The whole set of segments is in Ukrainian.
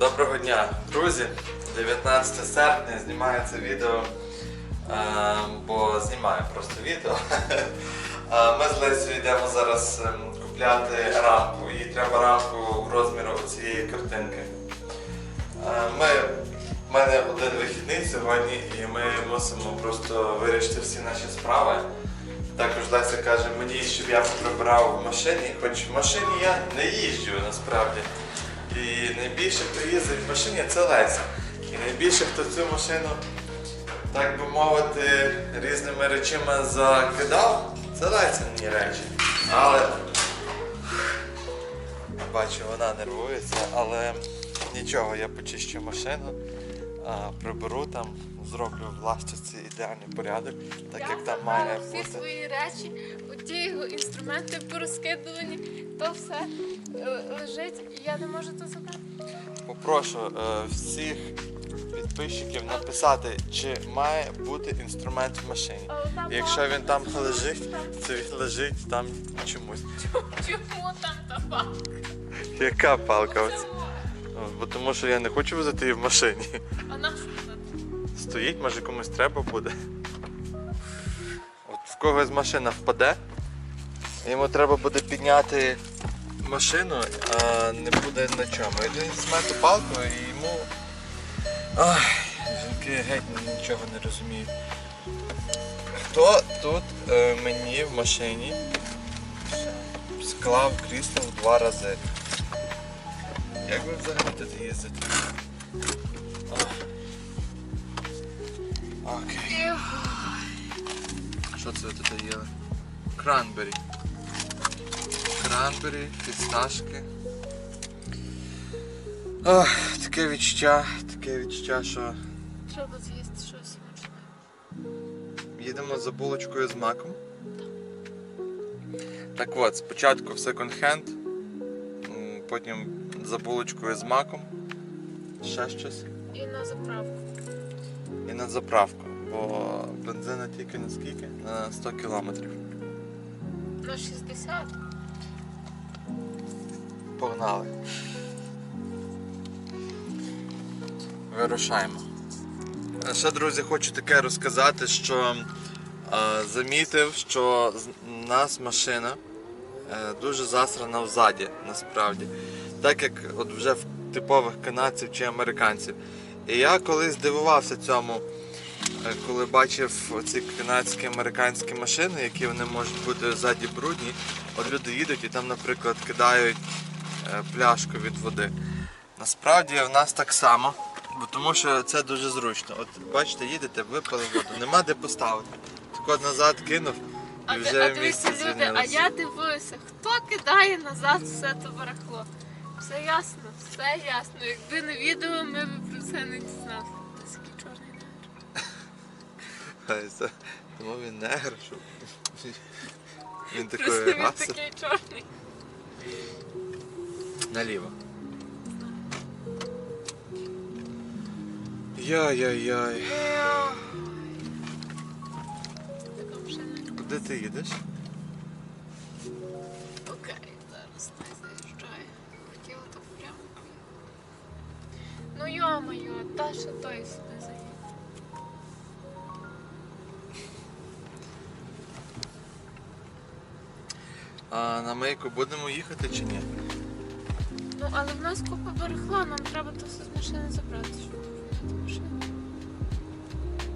Доброго дня, друзі! 19 серпня знімаю це відео, е, бо знімаю просто відео. Е, Ми з Лесю йдемо зараз ем, купляти рамку. Їй треба рамку розміру цієї картинки. Е, Ми, в мене один вихідний сьогодні, і ми мусимо просто вирішити всі наші справи. Також Леся каже мені, щоб я поприбирав в машині, хоч в машині я не їжджу насправді. І найбільше, хто їздить в машині, це Леся. І найбільше, хто цю машину, так би мовити, різними речами закидав, це Лесяні речі. Але бачу, вона нервується, але нічого, я почищу машину, приберу там, зроблю в ластівці ідеальний порядок, так як там має всі свої речі, оті його інструменти порозкидувані, то все лежить, і я не можу то забрати. Попрошу е, всіх підписчиків написати, чи має бути інструмент в машині. Там Якщо він там лежить, то він лежить там чомусь. Чому там та палка? Яка палка? Чому? Бо тому що я не хочу возити її в машині. А на що тут? Стоїть, може комусь треба буде. От в когось машина впаде, йому треба буде підняти машину, а не буде на чому. І він візьме палку і йому. Ай, жінки геть нічого не розуміють. Хто тут е, мені в машині склав крісло в два рази? Як ви взагалі тут їздите? Окей. Що це ви тут їли? Кранбері. Кранбері, фісташки. Ох, таке відчуття, таке відчуття, що Треба з'їсти щось смачне. їдемо за булочкою з маком. Так от, спочатку в секонд-хенд, потім за булочкою з маком, ще щось. І на заправку. І на заправку, бо бензина тільки на скільки? На 100 кілометрів. На 60. Погнали. Вирушаємо. Ще, друзі, хочу таке розказати, що е, замітив, що з- нас машина е, дуже засрана взаді, насправді. Так як от вже в типових канадців чи американців. І я колись дивувався цьому, е, коли бачив ці канадські американські машини, які вони можуть бути ззаді брудні. От люди їдуть і там, наприклад, кидають пляшку від води. Насправді в нас так само, бо тому що це дуже зручно. От бачите, їдете, випили воду, нема де поставити. Так от назад кинув А, і вже а місце дивіться, люди, а я дивуюся, хто кидає назад все це барахло. Все ясно, все ясно. Якби не відео, ми б про це не дізналися. Такий чорний негр. Тому він негр, що він такий чорний. Наліво. Яй-яй-яй. Куди ти їдеш? Окей, зараз не заїжджає. Хотіла так прямо. Ну йо-моє, та що той сюди заїде. А на мийку будемо їхати чи ні? Ну, але в нас купа барахла, нам треба то все з машини забрати, щоб поміняти машину.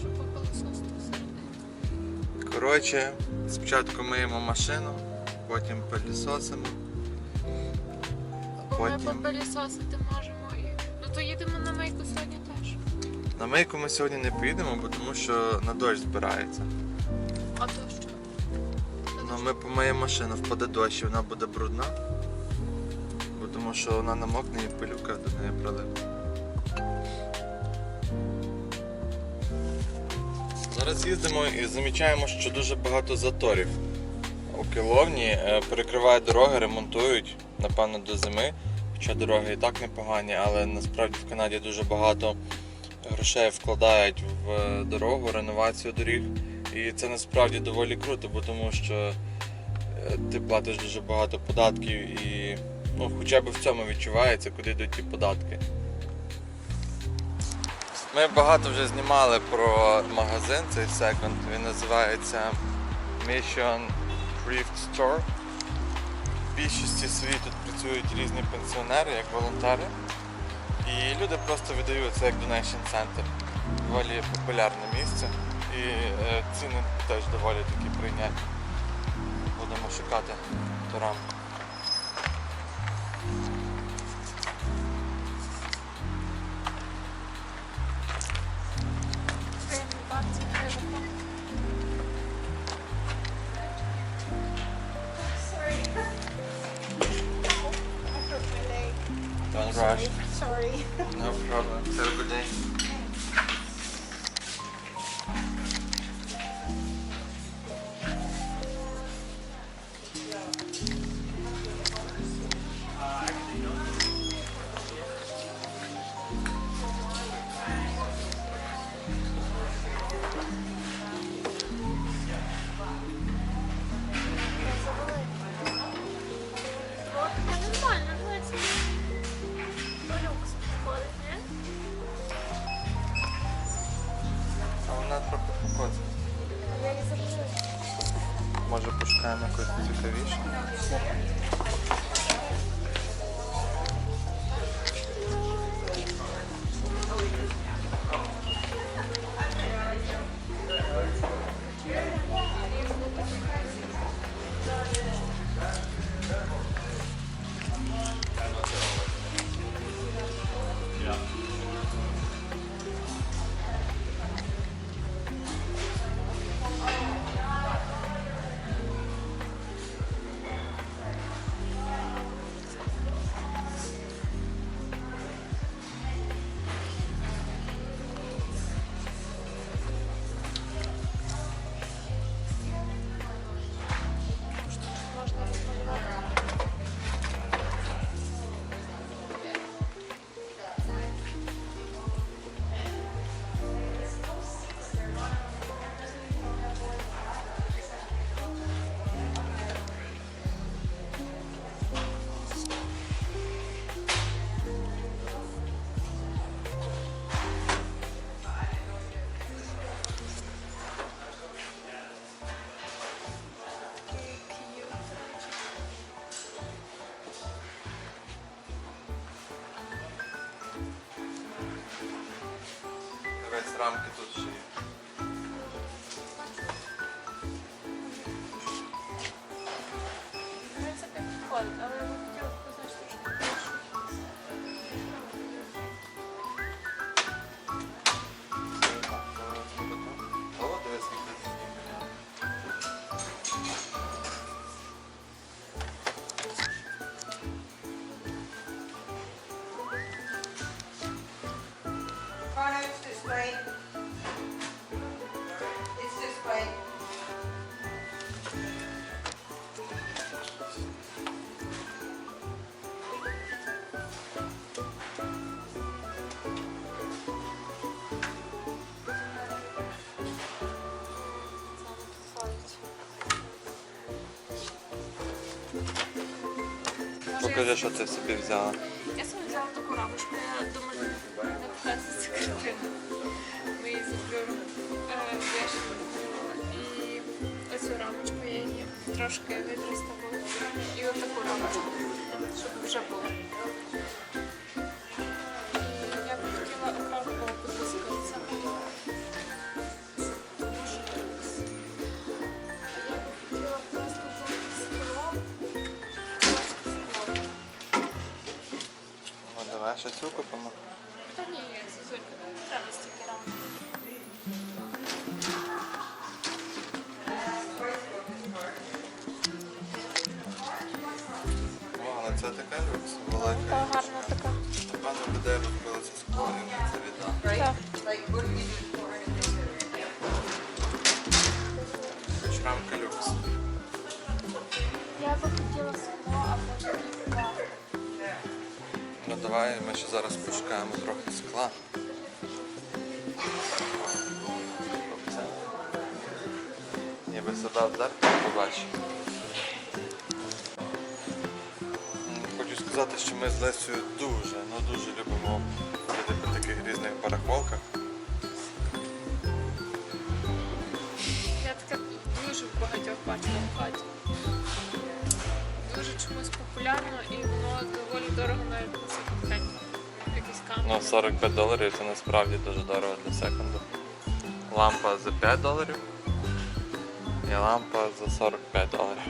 Щоб попилососити всередині. Коротше, спочатку миємо машину, потім пилісосимо, Бо ми потім. попилісосити можемо і. Ну то їдемо на мийку сьогодні теж. На мийку ми сьогодні не поїдемо, бо тому що на дощ збирається. А то що? Ну, ми помиємо машину, впаде дощ і вона буде брудна. Що вона намокне і пилюка до неї прилипне. Зараз їздимо і замічаємо, що дуже багато заторів. У Киловні е, перекривають дороги, ремонтують, напевно, до зими. Хоча дороги і так непогані, але насправді в Канаді дуже багато грошей вкладають в е, дорогу, реновацію доріг. І це насправді доволі круто, бо тому що е, ти платиш дуже багато податків і ну, хоча б в цьому відчувається, куди йдуть ті податки. Ми багато вже знімали про магазин цей секонд. Він називається Mission Thrift Store. В більшості своїй тут працюють різні пенсіонери, як волонтери. І люди просто видають це як Donation Center. Доволі популярне місце. І е, ціни теж доволі такі прийнятні. Будемо шукати ту Покажи, що ти собі взяла. Я собі взяла таку рамочку, я думаю, показати цю картину. Ми її зроблю І оцю рамочку я її трошки відреставую. І отаку рамочку, щоб вже було. О, давай ще цю купимо. Та ні, Зузулька, треба стільки рамок. О, але це така люкс, велика. Та гарна така. Напевно, буде розбилося скло, і це віддам. Так. Хоч рамка люкс. Я би хотіла відкриває, ми ще зараз пошукаємо трохи скла. Ніби себе в зеркало побачив. Хочу сказати, що ми з Лесею дуже, ну дуже любимо ходити по таких різних барахолках. Я таке дуже в багатьох бачила в хаті. Дуже чомусь популярно і воно доволі дорого навіть на Ну, 45 доларів це насправді дуже дорого для секунду. Лампа за 5 доларів і лампа за 45 доларів.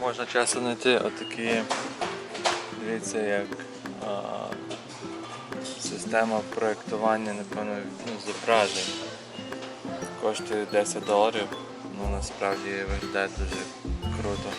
Можна часто знайти отакі, дивіться, як а, система проєктування, напевно, ну, зображень. Коштує 10 доларів, ну насправді виглядає дуже круто.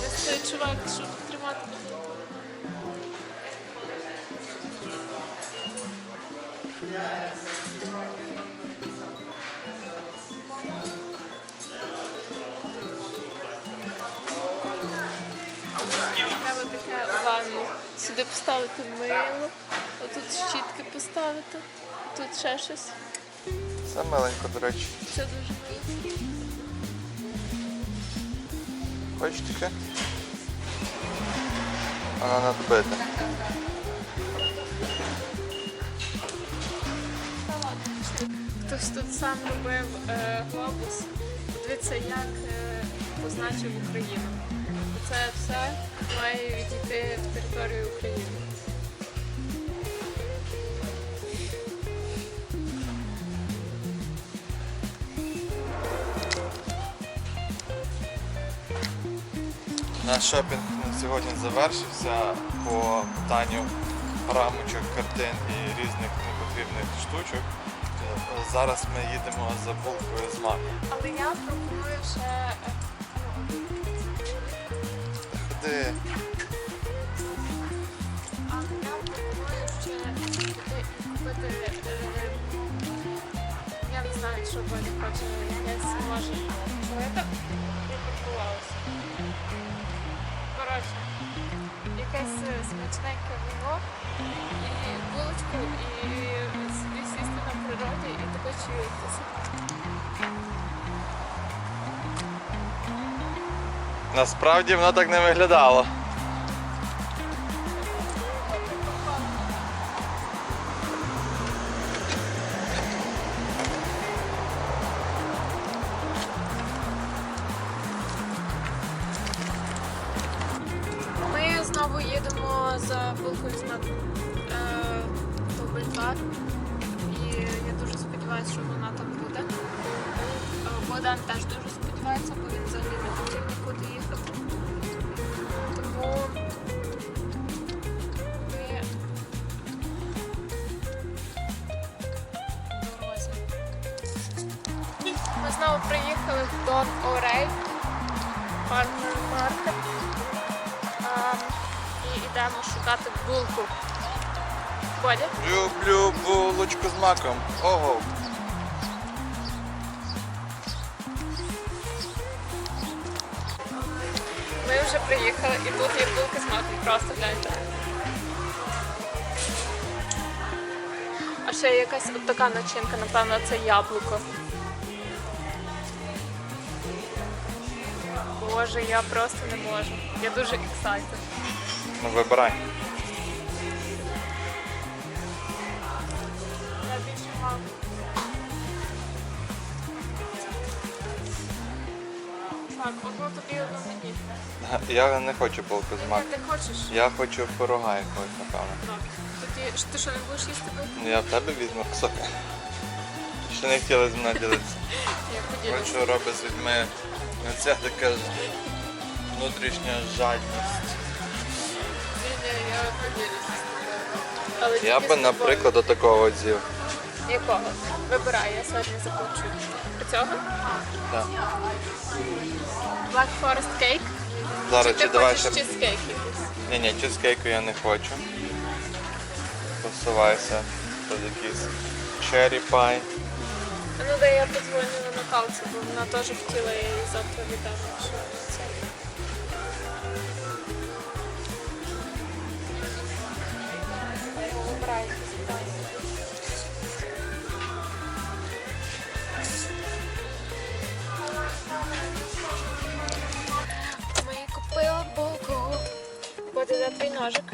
Десь чувак, щоб тримати. Треба таке ванну. Сюди поставити мило, отут щітки поставити, тут ще щось. Це миленько, до речі. Це дуже таке? Вона надбита. Хтось тут сам робив е, глобус. Дивіться, як е, позначив Україну. Це все має відійти в територію України. Наш шопінг на сьогодні завершився по питанню рамочок, картин і різних непотрібних штучок. Е, Зараз ми їдемо за булкою з маком. Але я пропоную ще Ходи. але я пропоную ще піти і купити. е, Я не знаю, що Боня хоче, якесь може. Бо я так припаркувалася. Коротше, якесь е, смачненьке вино і булочку, і собі сісти на природі і чуєтеся. Насправді воно так не виглядало. Е, до Бульвар. І я дуже сподіваюся, що вона там буде. Е, Богдан теж дуже сподівається, бо він взагалі не хотів йдемо шукати булку. Бодя? Люблю булочку з маком. Ого. Ми вже приїхали і тут є булки з маком, просто гляньте. А ще є якась от така начинка, напевно, це яблуко. Боже, я просто не можу. Я дуже excited. Ну вибирай. Я більше мав. Так, одну тобі одну мені. Я не хочу булку з маком. ти хочеш? Я хочу пирога якогось, напевно. Так. Тоді ти що не будеш їсти? Ну, Я в тебе візьму кусок. Ще не хотіли з мною ділитися. Я поділюся. Що робить з людьми ця така ж внутрішня жадність. Але Я тільки би, з тобою. наприклад, до такого з'їв. Якого? Вибирай, я сьогодні заплачу. Оцього? Так. Black Forest Cake? Зараз Чи ти давай хочеш ще. чизкейк якийсь? Ні, ні, чизкейку я не хочу. Посувайся. Тут якийсь cherry pie. А Ну да я подзвоню на Наталці, бо вона теж хотіла їй завтра віддам. Що це? Обирай, запитай. Ми купили булку. Буде де твій ножик.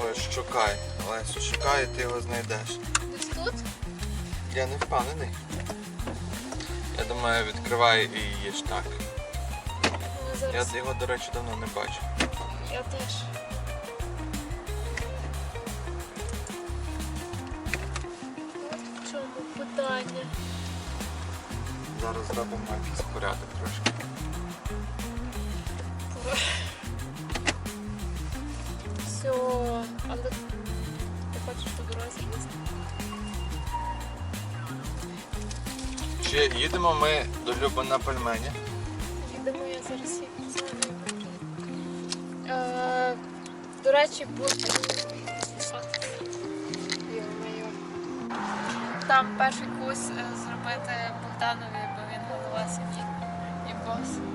Ой, шукай. Лесю, шукай, і ти його знайдеш. Десь тут? Я не впевнений. Я думаю, відкривай і їж так. Ну, Я його, до речі, давно не бачив. Я теж. Зараз зробимо якийсь порядок трошки. Все, але ти хочеш по дорозі їсти? Чи їдемо ми до Люби на пельмені? Їдемо, я зараз. Е, До речі, буде. Там перший курс е, зробити Богданові, бо він голова сім'ї.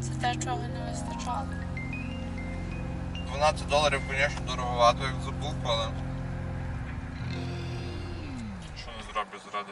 Це те, чого не вистачало. 12 доларів, звісно, дороговато, як забув, але. Що